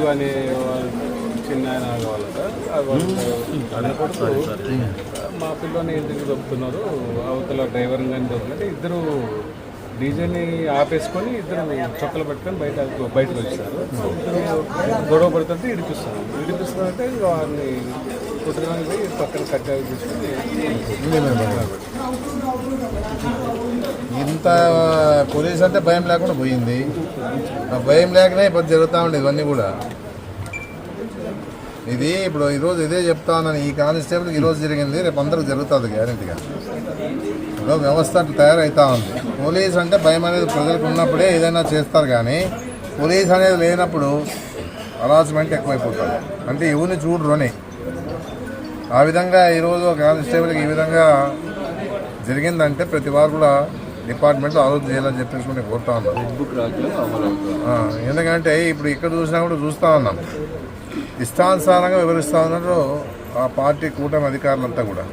శివ అనే చిన్న ఆయన వాళ్ళట మా పిల్లని ఇంటికి దొరుకుతున్నారు అవతల డ్రైవర్ కానీ దొరుకుతుంటే ఇద్దరు డీజేని ఆపేసుకొని ఇద్దరు చొక్కలు పట్టుకొని బయట బయటకు వచ్చారు. ఇద్దరు గొడవ పడుతుంటే ఇడిపిస్తారు ఇడిపిస్తున్నారంటే ఇంకా వారిని కుటుంబానికి పోయి పక్కన కట్టాలి తీసుకొని అంత పోలీస్ అంటే భయం లేకుండా పోయింది. ఆ భయం లేకనే ఇప్పుడు జరుగుతూ ఉండేది ఇవన్నీ కూడా. ఇది ఇప్పుడు ఈరోజు ఇదే చెప్తా ఉన్నాను. ఈ కానిస్టేబుల్కి ఈరోజు జరిగింది రేపు అందరికి జరుగుతుంది గ్యారెంటీగా. ఇప్పుడు వ్యవస్థ అట్లా తయారవుతా ఉంది. పోలీస్ అంటే భయం అనేది ప్రజలకు ఉన్నప్పుడే ఏదైనా చేస్తారు కానీ పోలీస్ అనేది లేనప్పుడు హరాస్మెంట్ ఎక్కువైపోతుంది. అంటే ఎవరిని చూడరుని. ఆ విధంగా ఈరోజు కానిస్టేబుల్కి ఈ విధంగా జరిగిందంటే ప్రతి వారు కూడా డిపార్ట్మెంట్లో ఆలోచన చేయాలని చెప్పేసి కూడా కోరుతా ఆ, ఎందుకంటే ఇప్పుడు ఇక్కడ చూసినా కూడా చూస్తూ ఉన్నాం. ఇష్టానుసారంగా వివరిస్తూ ఉన్నారు ఆ పార్టీ కూటమి అధికారులంతా కూడా.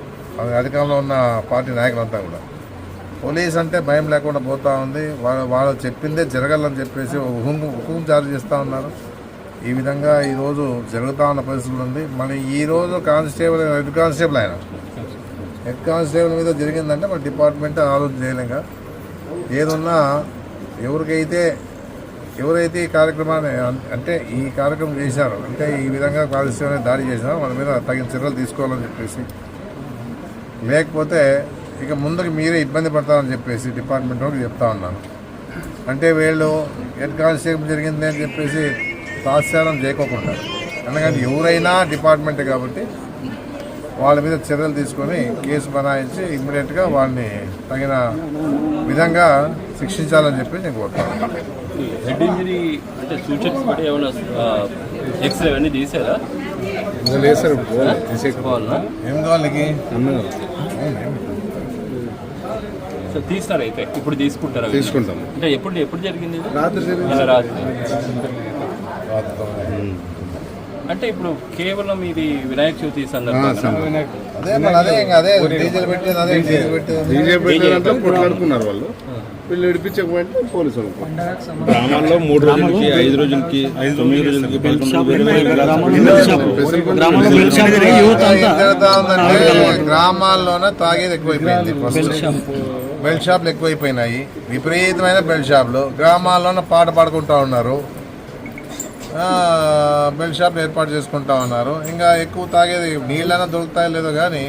అధికారంలో ఉన్న పార్టీ నాయకులంతా కూడా. పోలీస్ అంటే భయం లేకుండా పోతా ఉంది. వాళ్ళు వాళ్ళు చెప్పిందే జరగాలని చెప్పేసి హుకుం హుకుం జారీ చేస్తూ ఉన్నారు. ఈ విధంగా ఈరోజు జరుగుతూ ఉన్న పరిస్థితులు ఉంది. మళ్ళీ ఈరోజు కానిస్టేబుల్ హెడ్ కానిస్టేబుల్ ఆయన హెడ్ కానిస్టేబుల్ మీద జరిగిందంటే మన డిపార్ట్మెంట్ ఆలోచన చేయలేక ఏదున్నా ఎవరికైతే ఎవరైతే ఈ కార్యక్రమాన్ని అంటే ఈ కార్యక్రమం చేశారో అంటే ఈ విధంగా కానిస్టేబుల్ దాడి చేసినా వాళ్ళ మీద తగిన చర్యలు తీసుకోవాలని చెప్పేసి. లేకపోతే ఇక ముందుకు మీరే ఇబ్బంది పడతారని చెప్పేసి డిపార్ట్మెంట్ వాళ్ళకి చెప్తా ఉన్నాను. అంటే వీళ్ళు హెడ్ కానిస్టేబుల్ జరిగింది అని చెప్పేసి తాత్సారం చేయకోకుండా. ఎందుకంటే ఎవరైనా డిపార్ట్మెంట్ కాబట్టి వాళ్ళ మీద చర్యలు తీసుకొని కేసు బనాయించి ఇమ్మీడియట్గా వాళ్ళని తగిన విధంగా శిక్షించాలని చెప్పి నేను కోరుతాను హెడ్ ఇంజరీ అంటే సూచక్స్ బట్టి ఏమైనా ఎక్స్రే అవన్నీ తీసారా ఇంకా లేదు సార్ తీసుకోవాలన్నా ఏం? సో తీస్తారు అయితే? ఇప్పుడు తీసుకుంటారు. తీసుకుంటాం. అంటే ఎప్పుడు ఎప్పుడు జరిగింది? రాత్రి రాత్రి. అంటే ఇప్పుడు కేవలం ఇది వినాయక చవితి సందర్భంగా డీజే పెట్టారంటే కొట్లాడుకున్నారు వాళ్ళు వీళ్ళు ఇడిపించకపోతే పోలీసు వాళ్ళు గ్రామాల్లో మూడు రోజులకి ఐదు రోజులకి తొమ్మిది రోజులకి గ్రామాల్లోనే తాగేది ఎక్కువైపోయింది బెల్ట్ షాప్లు ఎక్కువైపోయినాయి విపరీతమైన బెల్ట్ షాపులు గ్రామాల్లోనే పాట పాడుకుంటా ఉన్నారు ఆ, బెల్ట్ షాప్లు ఏర్పాటు చేసుకుంటా ఉన్నారు. ఇంకా ఎక్కువ తాగేది నీళ్ళైనా దొరుకుతాయో లేదో కానీ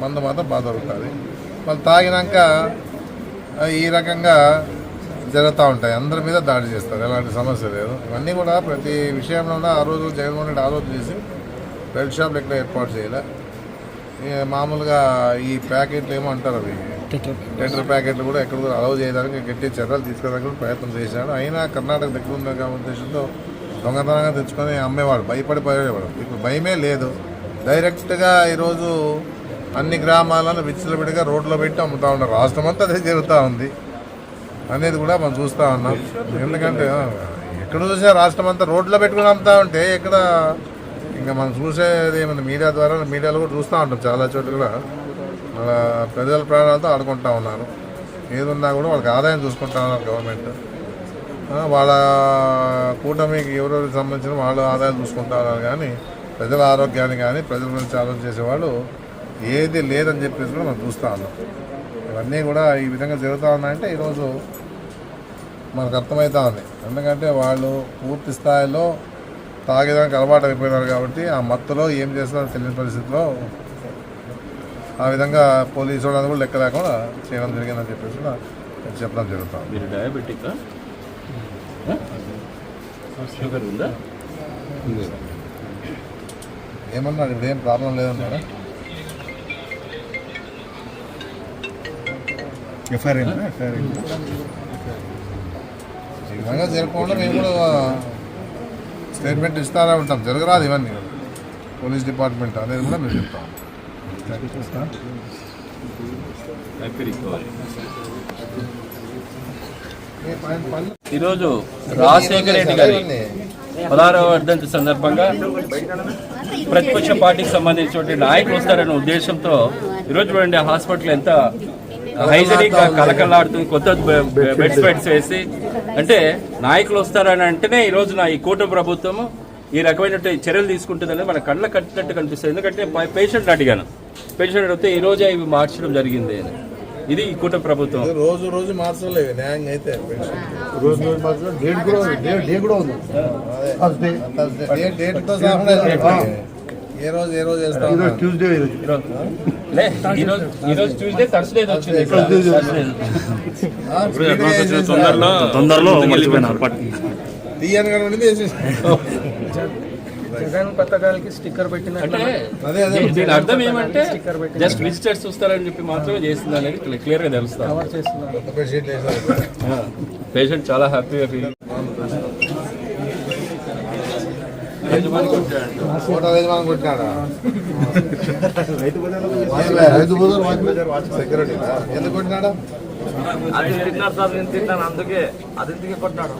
మందు మాత్రం బాగా దొరుకుతుంది. వాళ్ళు తాగినాక ఈ రకంగా జరుగుతూ ఉంటాయి. అందరి మీద దాడి చేస్తారు. ఎలాంటి సమస్య లేదు. ఇవన్నీ కూడా ప్రతి విషయంలో ఆ రోజు జగన్మోహన్ రెడ్డి ఆలోచన చేసి బెల్ట్ షాప్లు ఎక్కడ ఏర్పాటు చేయలే? మామూలుగా ఈ ప్యాకెట్లు ఏమో అంటారు అవి. టెండర్ ప్యాకెట్లు. కూడా ఎక్కడ కూడా అలౌ చేయడానికి గట్టి చర్యలు తీసుకోవడానికి ప్రయత్నం చేశాడు. అయినా కర్ణాటక దగ్గర కాబట్టి ఉద్దేశంతో దొంగతనంగా తెచ్చుకొని అమ్మేవాడు భయపడి పోయేవాడు ఇప్పుడు భయమే లేదు. డైరెక్ట్గా ఈరోజు అన్ని గ్రామాలను విచ్చలవిడిగా రోడ్లో పెట్టి అమ్ముతా ఉన్నారు. రాష్ట్రం అంతా అదే జరుగుతూ ఉంది. అనేది కూడా మనం చూస్తూ ఉన్నాం. ఎందుకంటే ఎక్కడ చూసినా రాష్ట్రం అంతా రోడ్లో పెట్టుకుని అమ్ముతా ఉంటే ఇక్కడ ఇంకా మనం చూసేది ఏమైనా మీడియా ద్వారా మీడియాలో కూడా చూస్తూ ఉంటాం చాలా చోట్ల కూడా. వాళ్ళ ప్రజల ప్రాణాలతో ఆడుకుంటా ఉన్నారు. ఏదున్నా కూడా వాళ్ళకి ఆదాయం చూసుకుంటా ఉన్నారు గవర్నమెంట్. వాళ్ళ కూటమికి ఎవరెవరికి సంబంధించిన వాళ్ళు ఆదాయం చూసుకుంటారు కానీ ప్రజల ఆరోగ్యాన్ని కానీ ప్రజల గురించి ఆలోచన చేసేవాళ్ళు ఏది లేదని చెప్పేసి కూడా మనం చూస్తా ఉన్నాం. ఇవన్నీ కూడా ఈ విధంగా జరుగుతూ ఉన్నాయంటే ఈరోజు మనకు అర్థమవుతా ఉంది. ఎందుకంటే వాళ్ళు పూర్తి స్థాయిలో తాగేదానికి అలవాటు అయిపోయినారు కాబట్టి ఆ మత్తులో ఏం చేస్తారో తెలియని పరిస్థితిలో ఆ విధంగా పోలీసు వాళ్ళని కూడా లెక్క లేకుండా చేయడం జరిగిందని చెప్పేసి కూడా చెప్పడం జరుగుతుంది మీరు డయాబెటిక్ షుగర్ ఉందా? ఏమన్నాడు ఇప్పుడు ఏం ప్రాబ్లం లేదన్నారా? ఎఫ్ఐఆర్ ఈ విధంగా జరగకుండా మేము కూడా స్టేట్మెంట్ ఇస్తానే ఉంటాం. జరగరాదు ఇవన్నీ. పోలీస్ డిపార్ట్మెంట్ అనేది కూడా మేము చెప్తాం. రికవరీ ఈరోజు రాజశేఖర రెడ్డి గారి పదహారవ వర్ధంతి సందర్భంగా ప్రతిపక్ష పార్టీకి సంబంధించినటువంటి నాయకులు వస్తారనే ఉద్దేశంతో ఈరోజు చూడండి హాస్పిటల్ ఎంత హైజీనిక్ కలకలాడుతుంది కొత్త బెడ్స్ బెడ్స్ వేసి అంటే నాయకులు వస్తారని అంటేనే ఈ రోజు నా ఈ కూటమి ప్రభుత్వము ఈ రకమైన చర్యలు తీసుకుంటుందని మన కళ్ళ కట్టినట్టు కనిపిస్తుంది. ఎందుకంటే పేషెంట్ అడిగాను. పేషెంట్ అడిగితే ఈ రోజే ఇవి మార్చడం జరిగింది అని. ఇది ఈ కూట ప్రభుత్వం. రోజు రోజు మార్చలేవు న్యాయంగా అయితే అదే. డేట్- డేట్తో సహా ఉన్నాయి. ఏ రోజు ఏ రోజు రోజు రోజు ట్యూస్డే థర్స్డే వచ్చింది వేసేసారు. తొందరలో తొందరలో మర్చిపోయినారు. కూడా ఉండింది జగన్ పథకాలకి స్టిక్కర్ పెట్టిన అంటే అదే అదే. దీని- అర్థం ఏమంటే జస్ట్ విజిటర్స్ చూస్తారని చెప్పి మాత్రమే చేస్తుంది అనేది క్లియర్గా పేషెంట్ చాలా హ్యాపీగా ఫీల్ సెక్యూరిటీ ఎందుకు కొట్టినాడా? అది తిన్నారు సార్ నేను తిన్నాను అందుకే అది ఎందుకే కొట్టినాడు?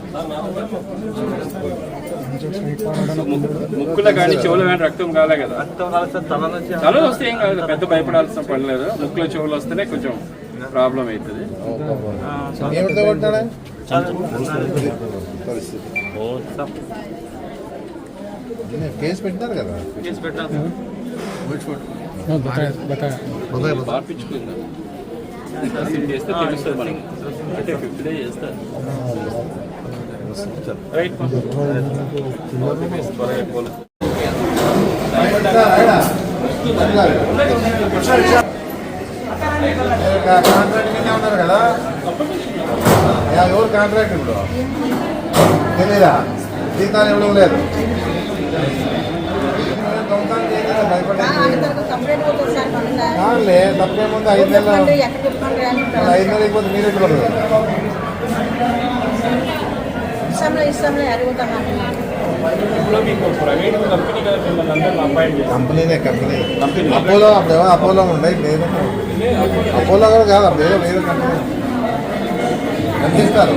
ముక్కులో కానీ చెవులో కానీ రక్తం కాలే కదా. రక్తం కలిస్తే తల నుంచి తల వస్తే ఏం కాదు పెద్ద భయపడాల్సిన పని లేదు. ముక్కులో చెవులు వస్తేనే కొంచెం ప్రాబ్లం అవుతుంది. కేసు పెట్టినారు కదా కేసు పెట్టాలి మార్పించుకుందాం చేస్తే తెలుస్తుంది మనకి అంటే ఫిఫ్త్ డే చేస్తారు. కాంట్రాక్ట్ మీద ఉన్నారు కదా. ఎవరు కాంట్రాక్ట్ ఇప్పుడు తెలీదా జీతాలు ఇవ్వడం లేదు దొంగతనం తప్పేముంది ఐదు నెలలు ఐదు నెలలు అయిపోతే మీరు ఎక్కడ అందరిని అపాయింట్ చేస్తారు కంపెనీనే కంపెనీ. అపోలో అప్పుడు ఎవరు అపోలో ఉండే లేదు అపోలో? కూడా కాదు అప్పుడు ఏదో వేరే కంపెనీ. ఎంత ఇస్తారు?